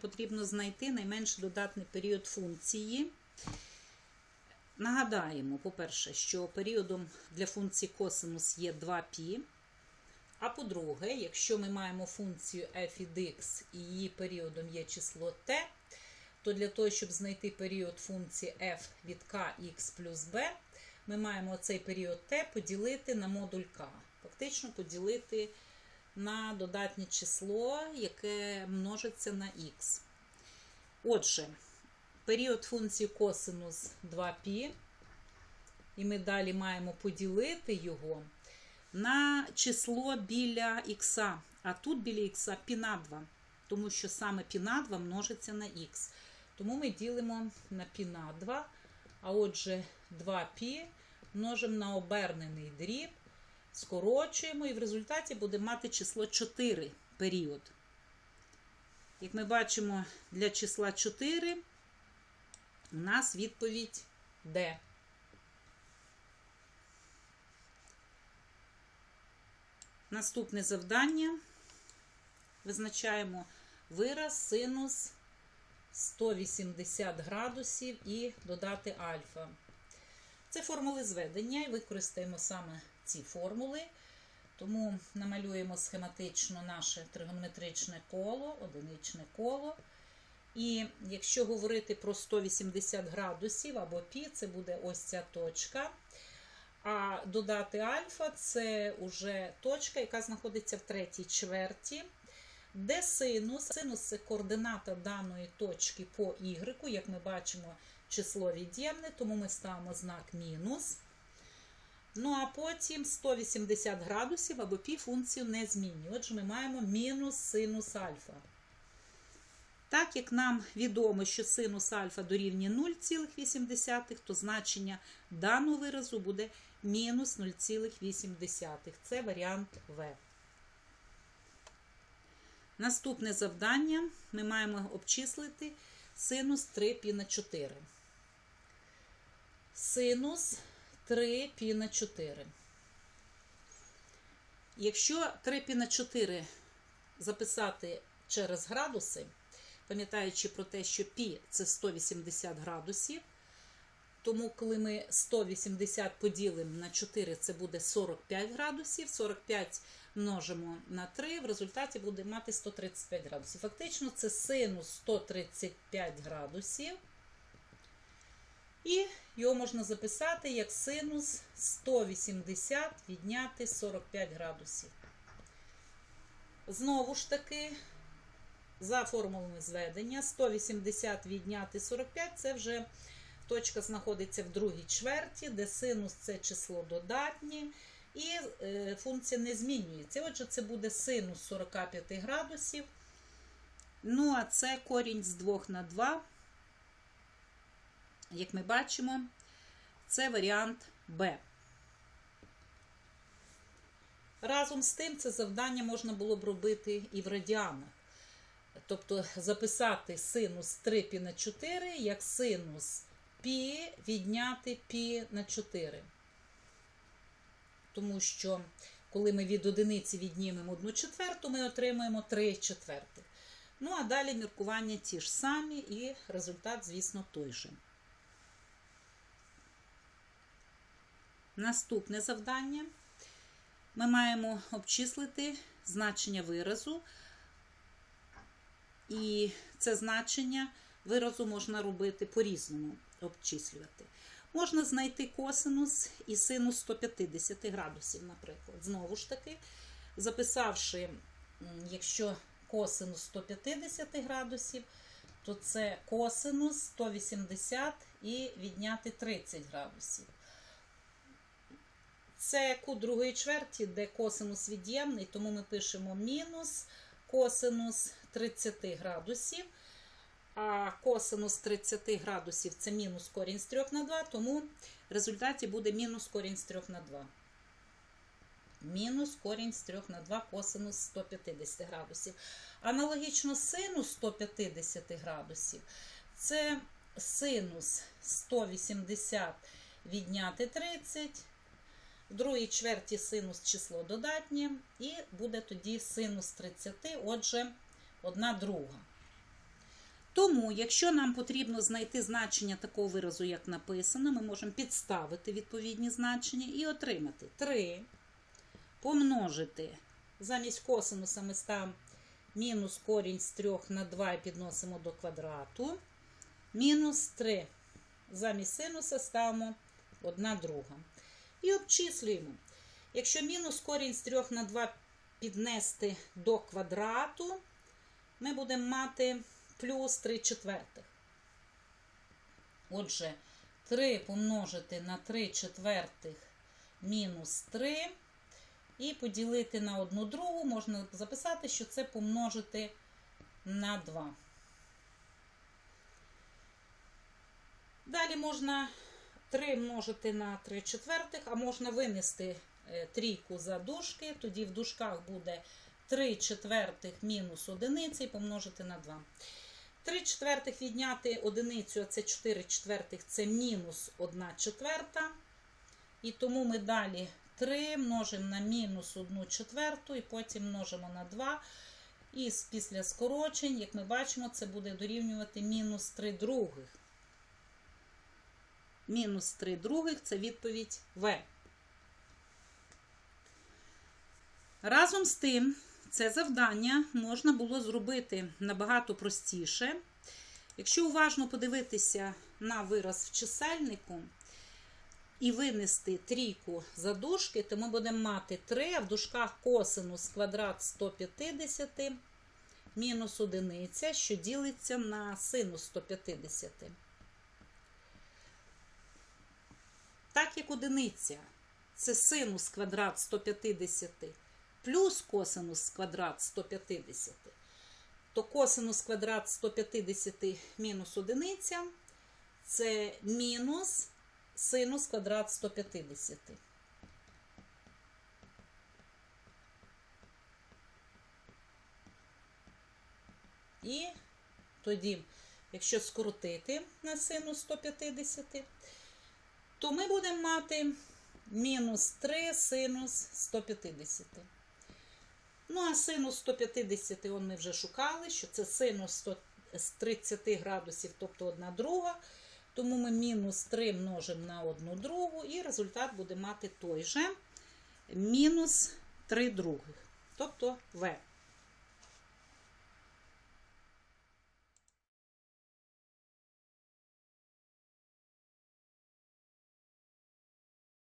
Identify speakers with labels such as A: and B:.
A: потрібно знайти найменший додатний період функції. Нагадаємо, по-перше, що періодом для функції косинус є 2π. А по-друге, якщо ми маємо функцію f від x і її періодом є число t, то для того, щоб знайти період функції f від kx плюс b, ми маємо цей період t поділити на модуль k. Фактично поділити на додатнє число, яке множиться на х. Отже, період функції косинус 2π, і ми далі маємо поділити його на число біля х. А тут біля х пі на 2, тому що саме пі на 2 множиться на х. Тому ми ділимо на пі на 2, а отже, 2π множимо на обернений дріб, скорочуємо, і в результаті будемо мати число 4 період. Як ми бачимо, для числа 4 у нас відповідь D. Наступне завдання. Визначаємо вираз синус 180 градусів і додати альфа. Це формули зведення, і використаємо саме ці формули. Тому намалюємо схематично наше тригонометричне коло, одиничне коло. І якщо говорити про 180 градусів або пі, це буде ось ця точка. А додати альфа це вже точка, яка знаходиться в третій чверті, де синус. Синус це координата даної точки по y, як ми бачимо, число від'ємне, тому ми ставимо знак мінус. Ну, а потім 180 градусів або пі функцію не змінює. Отже, ми маємо мінус синус альфа. Так як нам відомо, що синус альфа дорівнює 0,8, то значення даного виразу буде мінус 0,8. Це варіант В. Наступне завдання ми маємо обчислити синус 3 пі на 4. Синус 3 пі на 4. Якщо 3 пі на 4 записати через градуси, пам'ятаючи про те, що пі це 180 градусів, тому, коли ми 180 поділимо на 4, це буде 45 градусів. 45 множимо на 3, в результаті буде мати 135 градусів. Фактично, це синус 135 градусів. І його можна записати як синус 180 відняти 45 градусів. Знову ж таки, за формулами зведення, 180 відняти 45 це вже. Точка знаходиться в другій чверті, де синус це число додатнє, і е, функція не змінюється. Отже, це буде синус 45 градусів. Ну, а це корінь з 2 на 2. Як ми бачимо, це варіант Б. Разом з тим, це завдання можна було б робити і в радіанах. Тобто записати синус 3 пі на 4 як синус пі відняти пі на 4. Тому що, коли ми від одиниці віднімемо 1 четверту, ми отримаємо 3 четвертих. Ну, а далі міркування ті ж самі, і результат, звісно, той же. Наступне завдання. Ми маємо обчислити значення виразу. І це значення виразу можна робити по-різному обчислювати. Можна знайти косинус і синус 150 градусів, наприклад. Знову ж таки, записавши, якщо косинус 150 градусів, то це косинус 180 і відняти 30 градусів. Це кут другої чверті, де косинус від'ємний, тому ми пишемо мінус косинус 30 градусів. А косинус 30 градусів це мінус корінь з 3 на 2, тому в результаті буде мінус корінь з 3 на 2. Мінус корінь з 3 на 2 косинус 150 градусів. Аналогічно синус 150 градусів це синус 180 відняти 30. В другій чверті синус число додатнє, і буде тоді синус 30, отже, одна друга. Тому, якщо нам потрібно знайти значення такого виразу, як написано, ми можемо підставити відповідні значення і отримати 3 помножити. Замість косинуса ми ставимо мінус корінь з 3 на 2 і підносимо до квадрату. Мінус 3. Замість синуса ставимо 1 друга. І обчислюємо. Якщо мінус корінь з 3 на 2 піднести до квадрату, ми будемо мати плюс 3 четвертих. Отже, 3 помножити на 3 четвертих мінус 3 і поділити на 1 другу, можна записати, що це помножити на 2. Далі можна 3 множити на 3 четвертих, а можна винести е, трійку за дужки, тоді в дужках буде 3 четвертих мінус одиниці і помножити на 2. 3 четвертих відняти одиницю, а це 4 четвертих, це мінус 1 четверта. І тому ми далі 3 множимо на мінус 1 четверту, і потім множимо на 2. І після скорочень, як ми бачимо, це буде дорівнювати мінус 3 других. Мінус 3 других це відповідь В. Разом з тим, це завдання можна було зробити набагато простіше. Якщо уважно подивитися на вираз в чисельнику і винести трійку за дужки, то ми будемо мати 3, а в дужках косинус квадрат 150 мінус одиниця, що ділиться на синус 150. Так як одиниця це синус квадрат 150 плюс косинус квадрат 150, то косинус квадрат 150 мінус одиниця це мінус синус квадрат 150. І тоді, якщо скоротити на синус 150, то ми будемо мати мінус 3 синус 150. Ну, а синус 150 он ми вже шукали, що це синус 100 з 30 градусів, тобто 1 друга. Тому ми мінус 3 множимо на 1 другу, і результат буде мати той же мінус 3 других, тобто В.